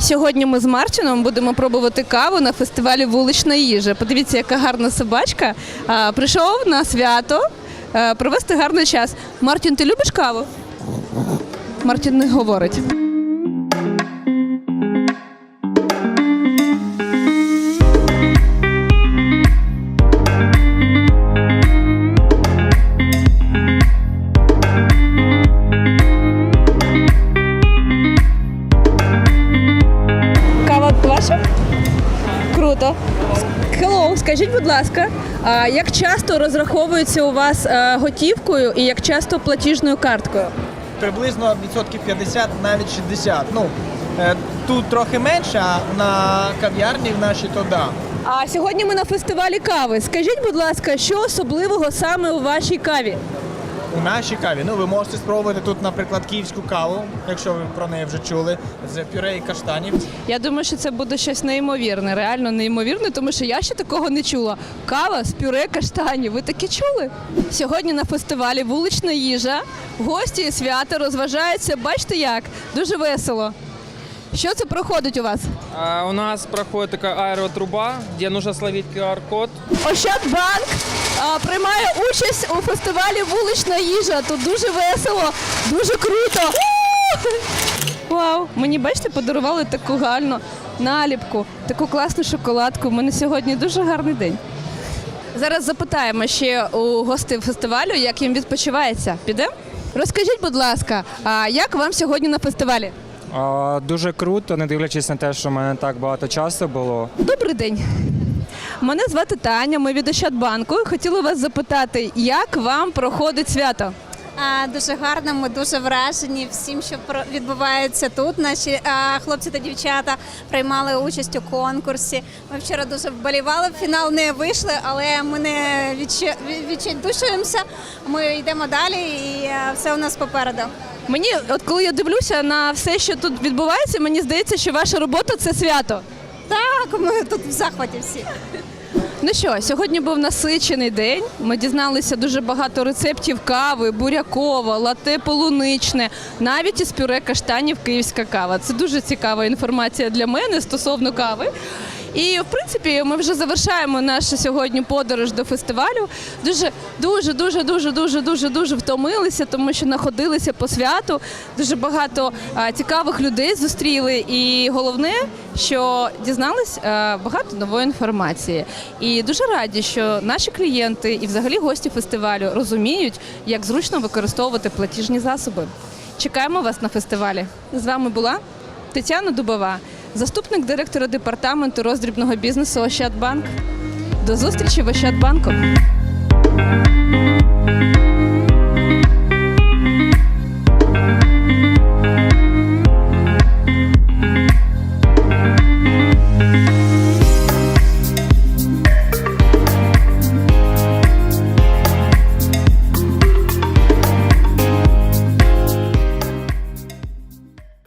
Сьогодні ми з Мартіном будемо пробувати каву на фестивалі Вулична їжа. Подивіться, яка гарна собачка. Прийшов на свято е, провести гарний час. Мартін, ти любиш каву? Мартін не говорить. Круто. Hello, скажіть, будь ласка, а як часто розраховується у вас е, готівкою і як часто платіжною карткою? приблизно відсотків 50, навіть 60. Ну, е, тут трохи менше, а на кав'ярні в нашій то да. А сьогодні ми на фестивалі кави. Скажіть, будь ласка, що особливого саме у вашій каві? У нашій каві. Ну, ви можете спробувати тут, наприклад, київську каву, якщо ви про неї вже чули, з пюре і каштанів. Я думаю, що це буде щось неймовірне, реально неймовірне, тому що я ще такого не чула. Кава з пюре каштанів. Ви таке чули? Сьогодні на фестивалі вулична їжа. Гості і свята розважаються. Бачите як? Дуже весело. Що це проходить у вас? А, У нас проходит такая аэротруба, где нужно словить QR-код. Ощадбанк а, приймає участь у фестивалі Вулична їжа. Тут дуже весело, дуже круто. У! Вау! Мені бачите, подарували таку гарну наліпку, таку класну шоколадку. У мене сьогодні дуже гарний день. Зараз запитаємо ще у гостей фестивалю, як їм відпочивається. Підемо? Розкажіть, будь ласка, а як вам сьогодні на фестивалі? А, Дуже круто, не дивлячись на те, що в мене так багато часу було. Добрий день. Мене звати Таня, ми від Ощадбанку. Хотіла вас запитати, як вам проходить свято? А, Дуже гарно, ми дуже вражені всім, що відбувається тут. Наші а, хлопці та дівчата приймали участь у конкурсі. Ми вчора дуже вболівали. В фінал не вийшли, але ми не відчайдушуємося. Ми йдемо далі, і а, все у нас попереду. Мені, от коли я дивлюся на все, що тут відбувається, мені здається, що ваша робота це свято. Так, ми тут в захваті всі. Ну що, сьогодні був насичений день. Ми дізналися дуже багато рецептів кави, бурякова, лате полуничне, навіть із пюре каштанів київська кава. Це дуже цікава інформація для мене стосовно кави. І в принципі, ми вже завершаємо нашу сьогодні подорож до фестивалю. Дуже, дуже, дуже, дуже, дуже, дуже, дуже втомилися, тому що находилися по святу. Дуже багато а, цікавих людей зустріли. І головне, що дізнались а, багато нової інформації. І дуже раді, що наші клієнти і взагалі гості фестивалю розуміють, як зручно використовувати платіжні засоби. Чекаємо вас на фестивалі. З вами була Тетяна Дубова, заступник директора департаменту роздрібного бізнесу Ощадбанк. До зустрічі в Ощадбанку.